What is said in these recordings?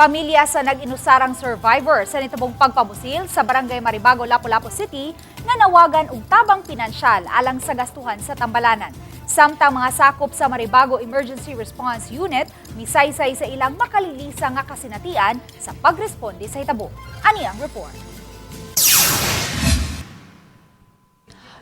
Pamilya sa nag-inusarang survivor sa nitubong pagpamusil sa Barangay Maribago, Lapu-Lapu City nga nawagan og tabang pinansyal alang sa gastuhan sa tambalanan. Samtang mga sakop sa Maribago Emergency Response Unit misaysay sa ilang makalilisa nga kasinatian sa pagresponde sa hitabo. Ani ang report.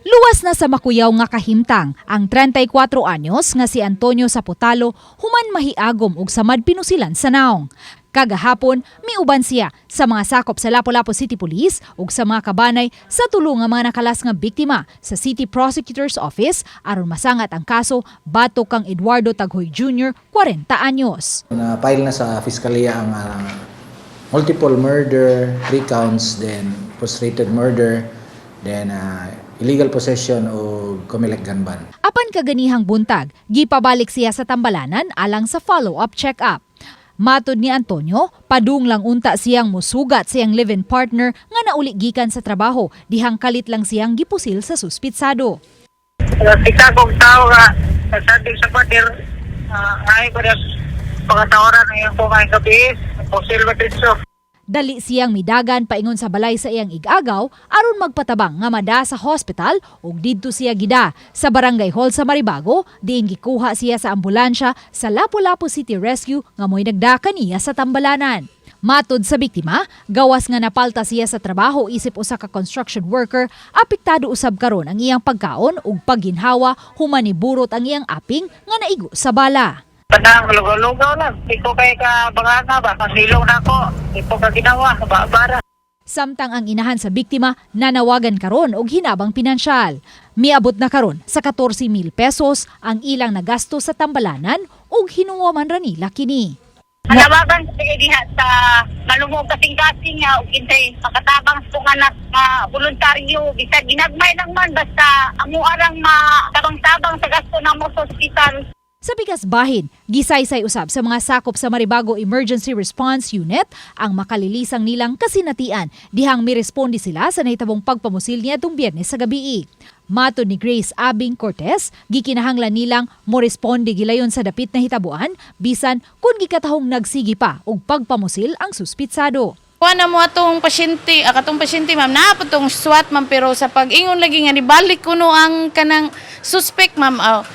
Luwas na sa makuyaw nga kahimtang ang 34 anyos nga si Antonio Saputalo human mahiagom og samad pinusilan sa naong. Kagahapon, miuban siya sa mga sakop sa Lapu-Lapu City Police ug sa mga kabanay sa tulong nga mga nakalas nga biktima sa City Prosecutor's Office aron masangat ang kaso batok kang Eduardo Taghoy Jr., 40 anyos. Na-file na sa Fiskalya ang ah, multiple murder, three counts, then frustrated murder, then ah, illegal possession o comelec gun ban. Apan kaganihang buntag, gipabalik siya sa tambalanan alang sa follow-up check-up. Matod ni Antonio, padung lang unta siyang musugat siyang live-in partner nga nauli gikan sa trabaho, dihang kalit lang siyang gipusil sa suspitsado. Kita kong tao nga nagsabi sa partner uh, ngayon ko na pagkatawaran ngayon ko ngayon gabi Posil Matritso. Dali siyang midagan paingon sa balay sa iyang igagaw aron magpatabang nga mada sa hospital ug didto siya gida sa barangay hall sa Maribago diin gikuha siya sa ambulansya sa Lapu-Lapu City Rescue nga mo'y nagdaka niya sa tambalanan. Matod sa biktima, gawas nga napalta siya sa trabaho isip usa ka construction worker, apektado usab karon ang iyang pagkaon ug pagginhawa human ni burot ang iyang aping nga naigo sa bala. Panang lugaw-lugaw lang. Di ko kay ka banganga ba. Kasilong na ako. Di ko ka ginawa. Babara. Samtang ang inahan sa biktima nanawagan karon og hinabang pinansyal. Miabot na karon sa 14 mil pesos ang ilang nagasto sa tambalanan ug hinuwaman ra nila kini. Hanawagan sa sige diha sa malumog kasing-kasing nga ug intay makatabang sa mga anak nga voluntaryo bisag ginagmay lang man basta amo arang matabang-tabang sa gasto na mo sa ospital. Sa bigas bahin, gisaysay usab sa mga sakop sa Maribago Emergency Response Unit ang makalilisang nilang kasinatian dihang miresponde sila sa nahitabong pagpamusil niya itong biyernes sa gabi. Mato ni Grace Abing Cortez, gikinahanglan nilang mo responde gilayon sa dapit na hitabuan bisan kung gikatahong nagsigi pa og pagpamusil ang suspitsado. Kuha na mo atong pasyente, ah, katong pasyente ma'am, na po tong SWAT ma'am, pero sa pag-ingon lagi nga, nibalik ko no ang kanang suspect ma'am, ah,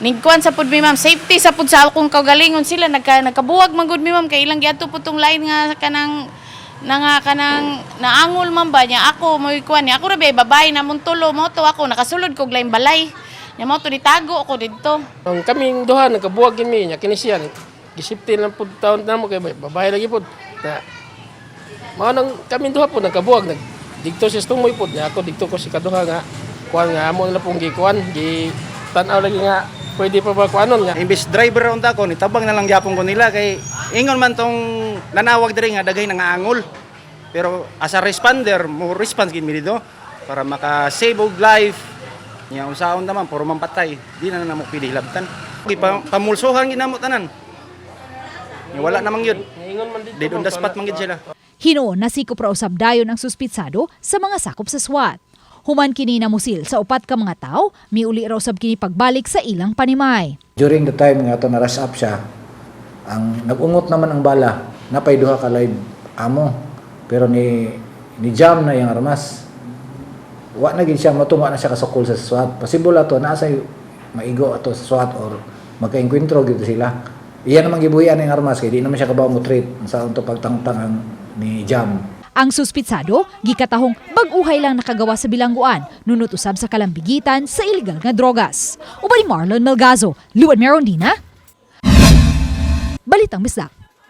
Nigkuan sa pud mi ma'am, safety sa pud sa akong kagalingon sila. Nagka nakabuwag man gud mi ma'am. Kay ilang giadto pud tong line nga kanang na nga kanang naangol man ba niya. Ako mo kuan niya. Ako ra bay babay na mong tulo mo to ako nakasulod kog line balay. Nya mo to nitago ako didto. Ang kaming duha nagkabuwag kami nya kini siya gisipti lang pud taon na mo. Kay babae lagi pud. Na mao nang kaming duha pud nagkabuwag. Nag dikto si tumoy pud. Nya ako dikto ko si kaduha nga kuan nga amo na pong gikuan. Gi tan-aw lagi nga pwede pa ba kuanon nga Imbis driver round ako, nitabang na lang gyapon ko nila kay ingon man tong nanawag diri nga dagay nga angol. Pero as a responder, mo response gid mi dito para maka-save og life. Nya unsaon naman puro man patay. Di na namo pili hilabtan. Gi pa, pamulsohan gid namo tanan. Nya wala namang yun. ingon man dito Dead on the spot man gid sila. Hinuon na sikop ra usab dayon ang suspitsado sa mga sakop sa SWAT. Human kini namusil sa upat ka mga tao, miuli raw sab kini pagbalik sa ilang panimay. During the time nga to na-rush up siya, ang nagungot naman ang bala, napay duha ka live amo. Pero ni ni jam na yung armas. Wa na gid siya matunga na siya kasukol sa SWAT. Possible ato na say maigo ato sa SWAT or magka-enkwentro gid sila. Iyan naman gibuhian ang armas kay di naman siya kabaw mo treat sa unto pagtangtang ang ni jam. Ang suspitsado, gikatahong bag-uhay lang nakagawa sa bilangguan, nunot usab sa kalambigitan sa illegal nga drogas. Uba ni Marlon Melgazo, Luan Merondina, Balitang Bisdak.